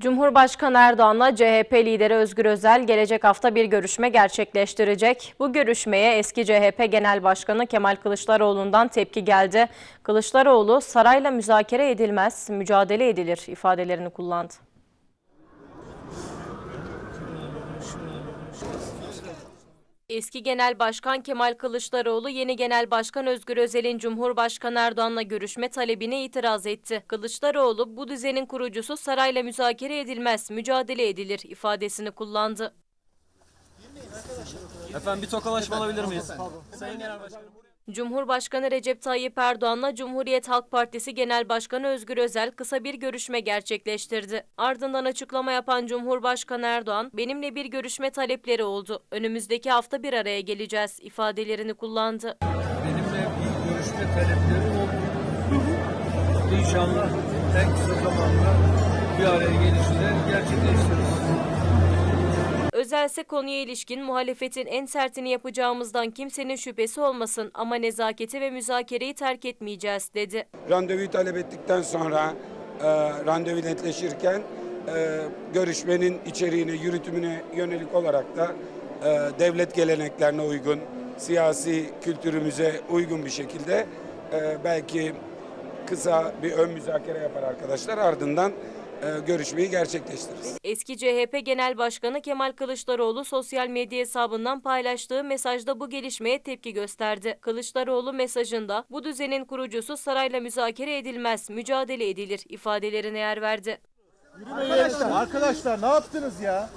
Cumhurbaşkanı Erdoğan'la CHP lideri Özgür Özel gelecek hafta bir görüşme gerçekleştirecek. Bu görüşmeye eski CHP Genel Başkanı Kemal Kılıçdaroğlu'ndan tepki geldi. Kılıçdaroğlu sarayla müzakere edilmez, mücadele edilir ifadelerini kullandı. Eski Genel Başkan Kemal Kılıçdaroğlu yeni Genel Başkan Özgür Özel'in Cumhurbaşkanı Erdoğan'la görüşme talebine itiraz etti. Kılıçdaroğlu bu düzenin kurucusu sarayla müzakere edilmez, mücadele edilir ifadesini kullandı. Efendim bir tokalaşma alabilir miyiz? Sayın Genel Başkanım. Cumhurbaşkanı Recep Tayyip Erdoğan'la Cumhuriyet Halk Partisi Genel Başkanı Özgür Özel kısa bir görüşme gerçekleştirdi. Ardından açıklama yapan Cumhurbaşkanı Erdoğan, benimle bir görüşme talepleri oldu. Önümüzdeki hafta bir araya geleceğiz ifadelerini kullandı. benimle bir görüşme talepleri oldu. İnşallah en kısa zamanda bir araya gelişiyle gerçekleştiririz. Özel ise konuya ilişkin muhalefetin en sertini yapacağımızdan kimsenin şüphesi olmasın ama nezaketi ve müzakereyi terk etmeyeceğiz dedi. randevuyu talep ettikten sonra e, randevu netleşirken e, görüşmenin içeriğine, yürütümüne yönelik olarak da e, devlet geleneklerine uygun, siyasi kültürümüze uygun bir şekilde e, belki kısa bir ön müzakere yapar arkadaşlar. Ardından görüşmeyi gerçekleştiririz. Eski CHP Genel Başkanı Kemal Kılıçdaroğlu sosyal medya hesabından paylaştığı mesajda bu gelişmeye tepki gösterdi. Kılıçdaroğlu mesajında bu düzenin kurucusu sarayla müzakere edilmez, mücadele edilir ifadelerine yer verdi. Arkadaşlar, arkadaşlar ne yaptınız ya?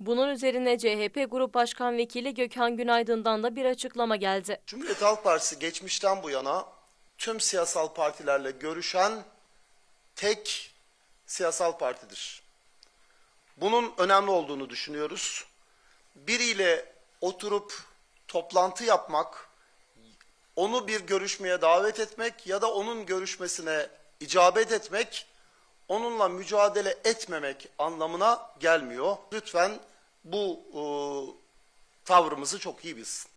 Bunun üzerine CHP Grup Başkan Vekili Gökhan Günaydın'dan da bir açıklama geldi. Cumhuriyet Halk Partisi geçmişten bu yana tüm siyasal partilerle görüşen tek siyasal partidir. Bunun önemli olduğunu düşünüyoruz. Biriyle oturup toplantı yapmak, onu bir görüşmeye davet etmek ya da onun görüşmesine icabet etmek, onunla mücadele etmemek anlamına gelmiyor. Lütfen bu e, tavrımızı çok iyi bilsin.